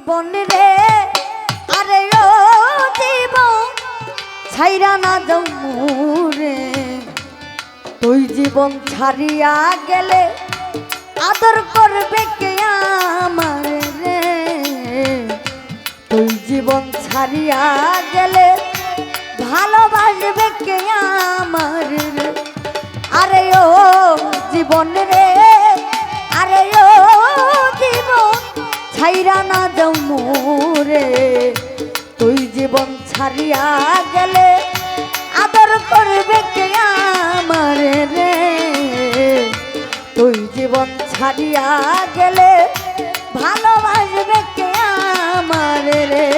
জীবন রে। আরে ও জীবন, ছাইরা না জমুরে তুই জীবন ছাড়িয়া গেলে আদর করবে কে আমার রে? তুই জীবন ছাড়িয়া ছাড়িয়া গেলে আদর করবে কে আমার রে? তুই জীবন ছাড়িয়া গেলে ভালোবাসবে কে আমার রে?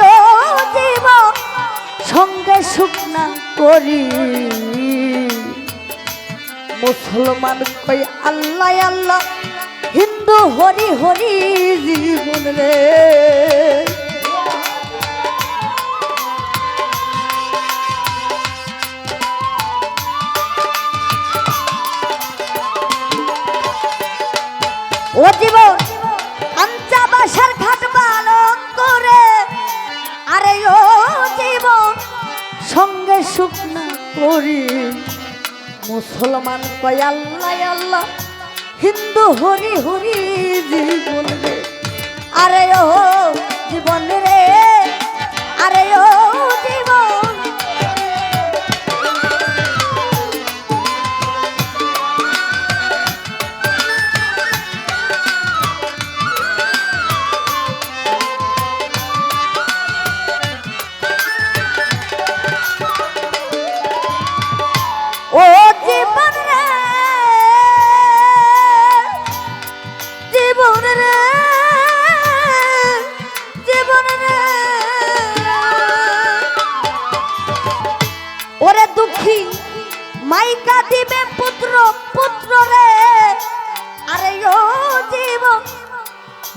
ও জীবন সঙ্গে শুকনা করি। মুসলমান কই আল্লাহ আল্লাহ, হিন্দু হরি হরি জীবন রে। ও জীবন কাঞ্চা বাসার ঘাট করি। মুসলমান কয়, আল্লাহ আল্লাহ, হিন্দু হরি হরি জীবন রে। আরে ও জীবন রে, আরে ও জীবন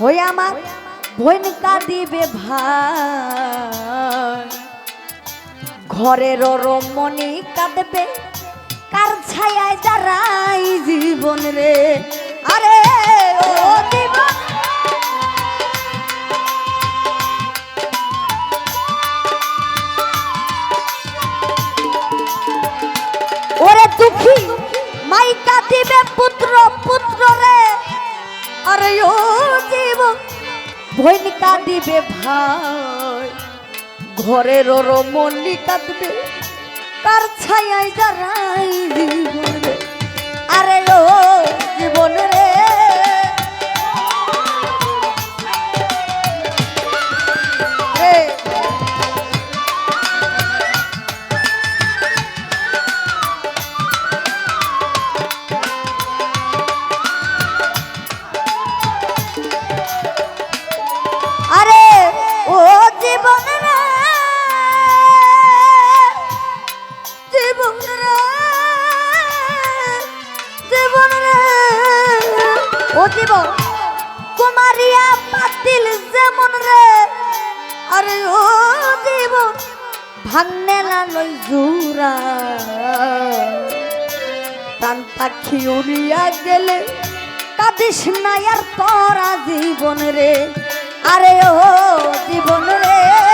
হই আমার ভৈনিকা দিবে ভাই। ঘরের রমণী কাঁদবে, কার ছায়ায় দাঁড়াই জীবন রে? আরে ও ওরে দুঃখী মাইকা দিবে পুত্র পুত্র রে। আরে ও ভৈনিকা দিবে ভাই। ঘরের রমণী কাঁদবে কার জীবন রে আরে ও জীবন জীবন পাতিল যেমন রে, আরে ও জীবন, ভাঙনে লালই জুরা। প্রাণ পাখি উড়িয়া গেলে কাঁদিস না আর তোরা জীবন রে। আরে ও জীবন রে।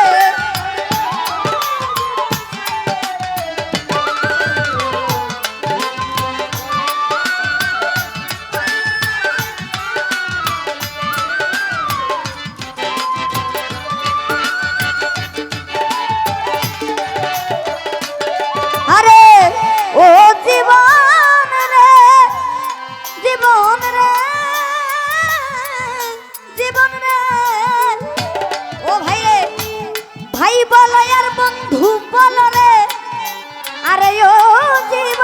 ভাই বল আর বন্ধু বল রে। আরে ও জীব,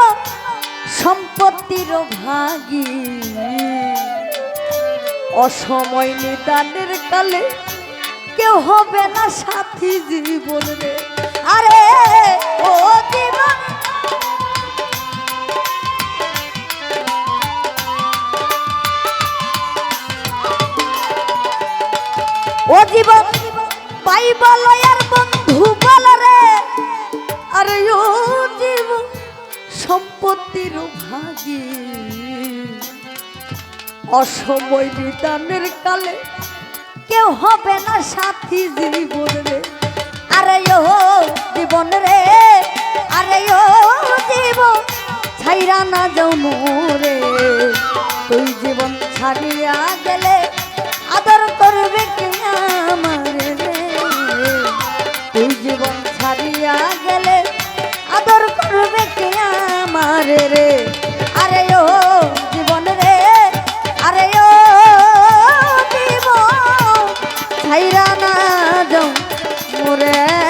সম্পত্তির ভাগি অসময় নিদানের কালে কেউ হবে না সাথী জীবন রে। আরে ও জীব। ও জীব পাইব বন্ধু রে। আরে ও জীবন সম্পত্তির ভাগী। অসময় নিদানের কালে কেউ হবে না সাথী জীবন রে। আরে ও জীবন রে, আরে ও জীবন ছাইরা না যাও রে তুই জীবন ছাড়িয়া গেলে ছাড়িয়া গেলে আদর করবে কে আমার রে? আরে ও জীবন রে, আরে ও জীবন। ছাইরা না যাও মোরে।